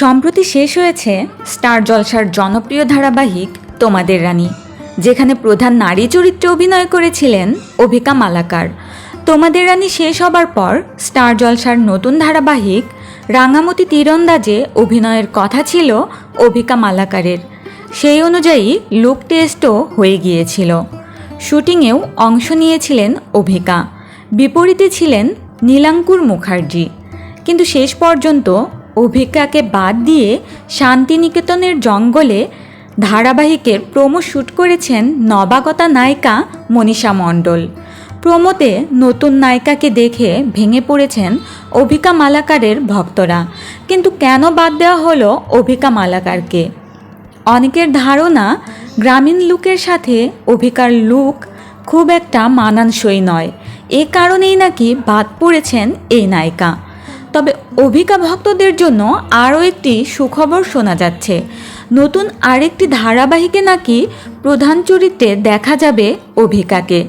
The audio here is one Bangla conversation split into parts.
সম্প্রতি শেষ হয়েছে স্টার জলসার জনপ্রিয় ধারাবাহিক তোমাদের রানী, যেখানে প্রধান নারী চরিত্রে অভিনয় করেছিলেন অভিকা মালাকার। তোমাদের রানী শেষ হবার পর স্টার জলসার নতুন ধারাবাহিক রাঙামতি তীরন্দাজে অভিনয়ের কথা ছিল অভিকা মালাকারের। সেই অনুযায়ী লুক টেস্টও হয়ে গিয়েছিল। শুটিংয়েও অংশ নিয়েছিলেন অভিকা। বিপরীতে ছিলেন নীলাঙ্কুর মুখার্জি। কিন্তু শেষ পর্যন্ত অভিজ্ঞাকে বাদ দিয়ে শান্তিনিকেতনের জঙ্গলে ধারাবাহিকের প্রোমো শ্যুট করেছেন নবাগতা নায়িকা মনীষা মণ্ডল। প্রোমোতে নতুন নায়িকাকে দেখে ভেঙে পড়েছেন অভিকা মালাকারের ভক্তরা। কিন্তু কেন বাদ দেওয়া হলো অভিকা মালাকারকে? অনেকের ধারণা, গ্রামীণ লুকের সাথে অভিকার লুক খুব একটা মানানসই নয়। এ কারণেই নাকি বাদ পড়েছেন এই নায়িকা। তবে অভিকা ভক্তদের জন্য আরও একটি সুখবর শোনা যাচ্ছে। নতুন আরেকটি ধারাবাহিকে নাকি প্রধান চরিত্রে দেখা যাবে অভিকাকে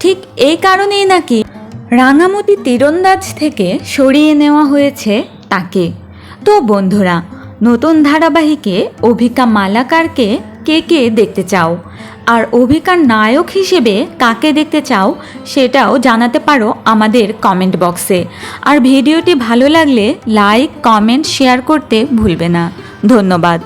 ঠিক এই কারণেই নাকি রাঙামতি তীরন্দাজ থেকে সরিয়ে নেওয়া হয়েছে তাকে। তো বন্ধুরা, নতুন ধারাবাহিকে অভিকা মালাকারকে কে কে দেখতে চাও? আর অভিকার নায়ক হিসেবে কাকে দেখতে চাও সেটাও জানাতে পারো আমাদের কমেন্ট বক্সে আর ভিডিওটি ভালো লাগলে লাইক কমেন্ট শেয়ার করতে ভুলবে না। ধন্যবাদ।